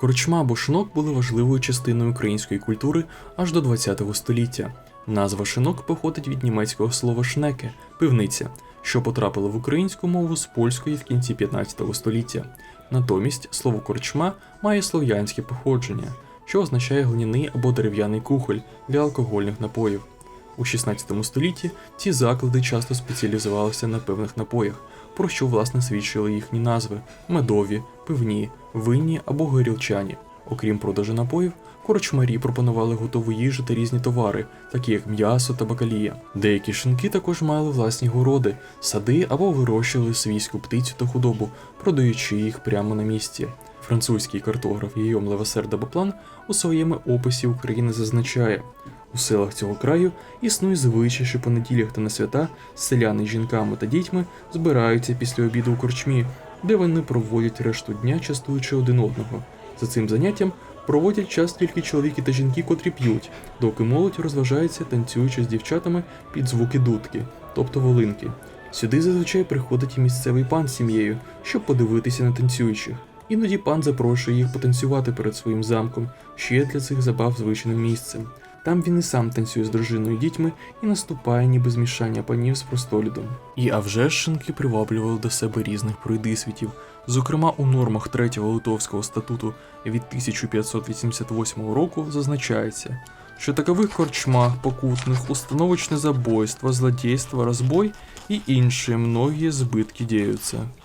Корчма або шинок були важливою частиною української культури аж до ХХ століття. Назва шинок походить від німецького слова шнеке пивниця, що потрапило в українську мову з польської в кінці 15 століття. Натомість слово корчма має слов'янське походження, що означає глиняний або дерев'яний кухоль для алкогольних напоїв. У 16 столітті ці заклади часто спеціалізувалися на певних напоях, про що власне свідчили їхні назви медові, пивні, винні або горілчані. Окрім продажу напоїв, корчмарі пропонували готову їжу та різні товари, такі як м'ясо та бакалія. Деякі шинки також мали власні городи, сади або вирощували свійську птицю та худобу, продаючи їх прямо на місці. Французький картограф Гійом Левасер Дебаплан у своєму описі України зазначає, у селах цього краю існує звичай, що по неділях та на свята селяни з жінками та дітьми збираються після обіду у корчмі, де вони проводять решту дня, частуючи один одного. За цим заняттям проводять час тільки чоловіки та жінки, котрі п'ють, доки молодь розважається, танцюючи з дівчатами під звуки дудки, тобто волинки. Сюди зазвичай приходить і місцевий пан з сім'єю, щоб подивитися на танцюючих. Іноді пан запрошує їх потанцювати перед своїм замком, що є для цих забав звичним місцем. Там він і сам танцює з дружиною і дітьми і наступає ніби змішання панів з простолюдом. І а приваблювали до себе різних пройдисвітів. Зокрема, у нормах третього Литовського статуту від 1588 року зазначається, що такових корчмах покутних установочне забойство, злодейство, розбой і інші многі збитки діються.